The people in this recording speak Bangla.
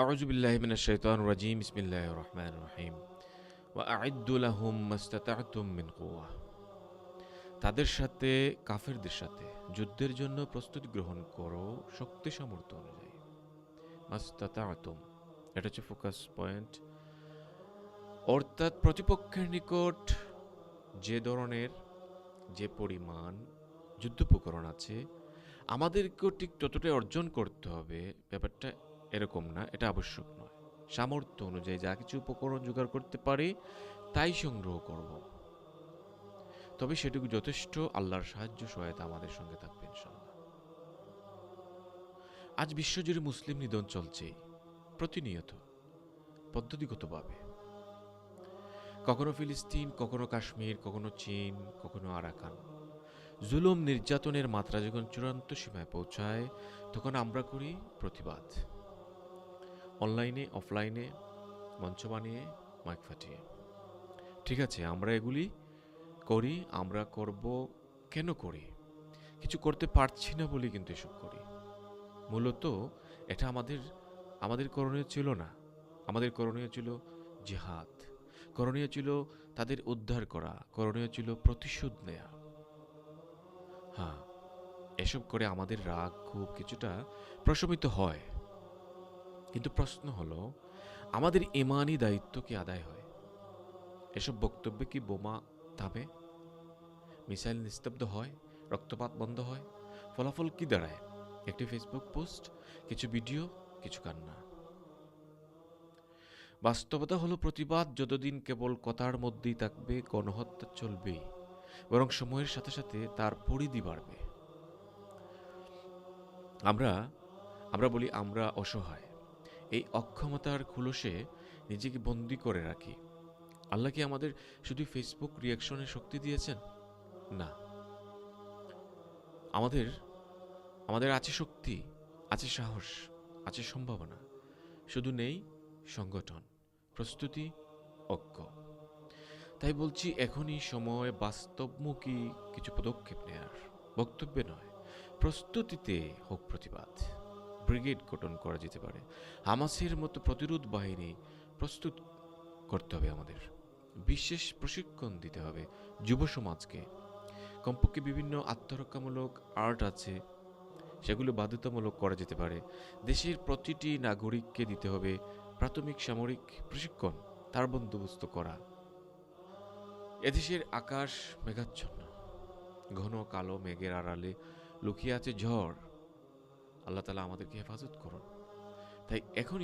আউজুবিল্লাহমিন শৈতান রাজিম ইসমিল্লাহ রহমান রহিম ওয়া আইদুল্লাহম মাস্তাতুম মিন কুয়া তাদের সাথে, কাফেরদের সাথে যুদ্ধের জন্য প্রস্তুতি গ্রহণ করো শক্তি সামর্থ্য অনুযায়ী। মাস্তাতুম এটা হচ্ছে ফোকাস পয়েন্ট অর্থাৎ প্রতিপক্ষের নিকট যে ধরনের, যে পরিমাণ যুদ্ধ উপকরণ আছে, আমাদেরকেও ঠিক ততটাই অর্জন করতে হবে। ব্যাপারটা এরকম না, এটা আবশ্যক নয়। সামর্থ্য অনুযায়ী যা কিছু উপকরণ জোগাড় করতে পারি, তাই সংগ্রহ করব। তবে সেটুকু যথেষ্ট আল্লাহর সাহায্য, সহায়তা আমাদের সঙ্গে থাকবে ইনশাল্লাহ আজ বিশ্বজুড়ে মুসলিম নিধন চলছে, প্রতিনিয়ত, পদ্ধতিগতভাবে। কখনো ফিলিস্তিন, কখনো কাশ্মীর, কখনো চীন, কখনো আরাকান। জুলুম নির্যাতনের মাত্রা যখন চূড়ান্ত সীমায় পৌঁছায়, তখন আমরা করি প্রতিবাদ। অনলাইনে, অফলাইনে মঞ্চ বানিয়ে মাইক ফাটিয়ে। ঠিক আছে, আমরা এগুলি করি, আমরা করব, কেন করি? কিছু করতে পারছি না বলে কিন্তু এসব করি। মূলত এটা আমাদের আমাদের করণীয় ছিল না। আমাদের করণীয় ছিল জেহাদ। করণীয় ছিল তাদের উদ্ধার করা। করণীয় ছিল প্রতিশোধ নেয়া। হ্যাঁ এসব করে আমাদের রাগ খুব কিছুটা প্রশমিত হয়। কিন্তু প্রশ্ন হলো, আমাদের ইমানি দায়িত্ব কি আদায় হয়। এসব বক্তব্যে কি বোমা থামে মিসাইল নিস্তব্ধ হয়, রক্তপাত বন্ধ হয়, ফলাফল কি দাঁড়ায়? একটি ফেসবুক পোস্ট কিছু ভিডিও কিছু কান্না। বাস্তবতা হলো প্রতিবাদ যতদিন কেবল কথার মধ্যেই থাকবে, গণহত্যা চলবে বরং সময়ের সাথে সাথে তার পরিধি বাড়বে। আমরা আমরা বলি আমরা অসহায়। এই অক্ষমতার খুলসে নিজেকে বন্দি করে রাখি। আল্লাহ কি আমাদের শুধু ফেসবুক রিয়াকশনের শক্তি দিয়েছেন? না। আমাদের আমাদের আছে শক্তি, আছে সাহস, আছে সম্ভাবনা। শুধু নেই সংগঠন, প্রস্তুতি, ঐক্য। তাই বলছি এখনই সময় বাস্তবমুখী কিছু পদক্ষেপ নেয়ার। বক্তব্যে নয়, প্রস্তুতিতে হোক প্রতিবাদ। ব্রিগেড গঠন করা যেতে পারে। হামাসের মতো প্রতিরোধ বাহিনী প্রস্তুত করতে হবে আমাদের। বিশেষ প্রশিক্ষণ দিতে হবে যুব সমাজকে। কমপক্ষে বিভিন্ন আত্মরক্ষামূলক আর্ট আছে, সেগুলো বাধ্যতামূলক করা যেতে পারে। দেশের প্রতিটি নাগরিককে দিতে হবে প্রাথমিক সামরিক প্রশিক্ষণ, তার বন্দোবস্ত করা। এদেশের আকাশ মেঘাচ্ছন্ন, ঘন কালো মেঘের আড়ালে লুকিয়ে আছে ঝড়। আল্লাহ তালা আমাদেরকে হেফাজত করুন। তাই এখনই